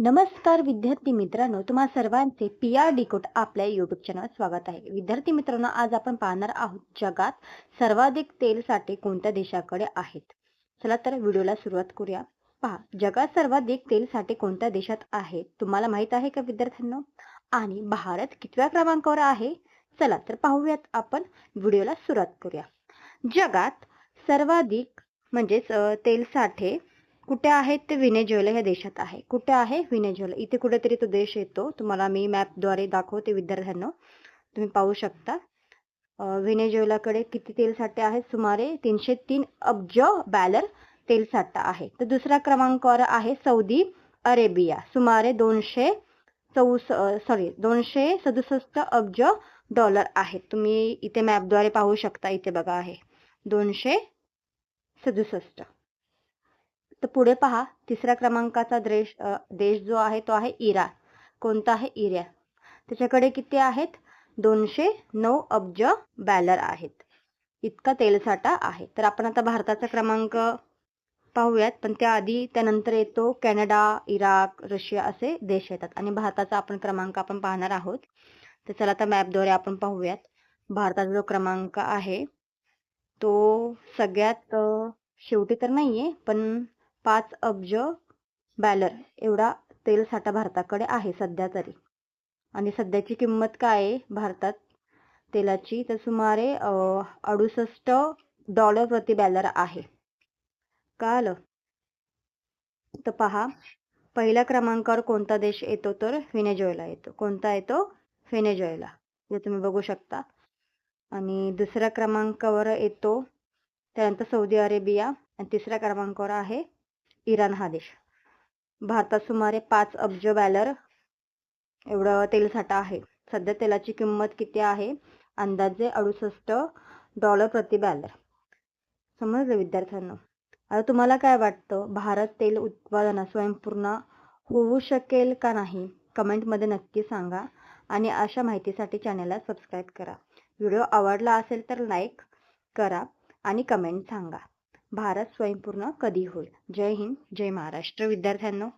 नमस्कार विद्यार्थी मित्रांनो तुम्हा सर्वांचे पी आर डिकोट आपल्या युट्यूब चॅनल स्वागत आहे. विद्यार्थी मित्रांनो आज आपण पाहणार आहोत जगात सर्वाधिक तेल साठे कोणत्या देशाकडे आहेत? चला तर व्हिडिओला सुरुवात करूया. पहा जगात सर्वाधिक तेल साठे कोणत्या देशात आहेत? तुम्हाला माहीत आहे का विद्यार्थ्यांनो? आणि भारत कितव्या क्रमांकावर आहे? चला तर पाहूयात आपण व्हिडिओला सुरुवात करूया. जगात सर्वाधिक म्हणजेच तेल साठे कुठे आहेत ते व्हिनेझुएला या देशात आहे. कुठे आहे व्हिनेझुएला? इथे कुठेतरी तो देश येतो. तुम्हाला मी मॅपद्वारे दाखवते विद्यार्थ्यांना. तुम्ही पाहू शकता. अं, किती तेल साठे आहेत? सुमारे तीनशे तीन अब्ज बॅलर तेल साठा आहे. तर दुसऱ्या क्रमांकावर आहे सौदी अरेबिया. सुमारे दोनशे चौस सॉरी दोनशे सदुसष्ट अब्ज डॉलर आहेत. तुम्ही इथे मॅपद्वारे पाहू शकता. इथे बघा आहे. दोनशे सदुसष्ट. तर पुढे पहा तिसऱ्या क्रमांकाचा देश देश जो आहे तो आहे इराण. कोणता आहे? इराण. त्याच्याकडे किती आहेत? दोनशे नऊ अब्ज बॅलर आहेत. इतका तेलसाठा आहे. तर आपण आता भारताचा क्रमांक पाहूयात पण त्याआधी त्यानंतर येतो कॅनडा इराक रशिया असे देश येतात. आणि भारताचा आपण क्रमांक आपण पाहणार आहोत. तर चला आता मॅपद्वारे आपण पाहूयात. भारताचा जो क्रमांक आहे तो सगळ्यात शेवटी तर नाहीये पण पाच अब्ज बॅलर. एवढा तेल साठा भारताकडे आहे सध्या तरी. आणि सध्याची किंमत काय आहे भारतात? तेलाची तर सुमारे अडुसष्ट डॉलर प्रति बॅलर आहे. काल तर पहा पहिल्या क्रमांकावर कोणता देश येतो तर व्हिनेझुएला येतो. कोणता येतो? व्हिनेझुएला. हे तुम्ही बघू शकता. आणि दुसऱ्या क्रमांकावर येतो त्यानंतर सौदी अरेबिया. आणि तिसऱ्या क्रमांकावर आहे इराण हा देश. भारतात सुमारे पाच अब्ज बॅलर एवढं तेलसाठा आहे. सध्या तेलाची किंमत किती आहे? अंदाजे अडुसष्ट डॉलर प्रति बॅलर. समजलं विद्यार्थ्यांना? आता तुम्हाला काय वाटतं? भारत तेल उत्पादनात स्वयंपूर्ण होऊ शकेल का नाही? कमेंटमध्ये नक्की सांगा आणि अशा माहितीसाठी चॅनलला सबस्क्राईब करा. व्हिडिओ आवडला असेल तर लाईक करा आणि कमेंट सांगा. भारत स्वयंपूर्ण कधी होईल? जय हिंद जय महाराष्ट्र. विद्यार्थ्यांनो